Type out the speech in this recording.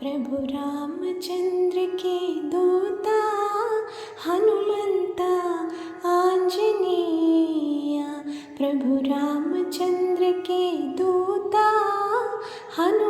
प्रभु रामचंद्र के दूता हनुमंता आंजनेया। प्रभु रामचंद्र के दूता हनुमंता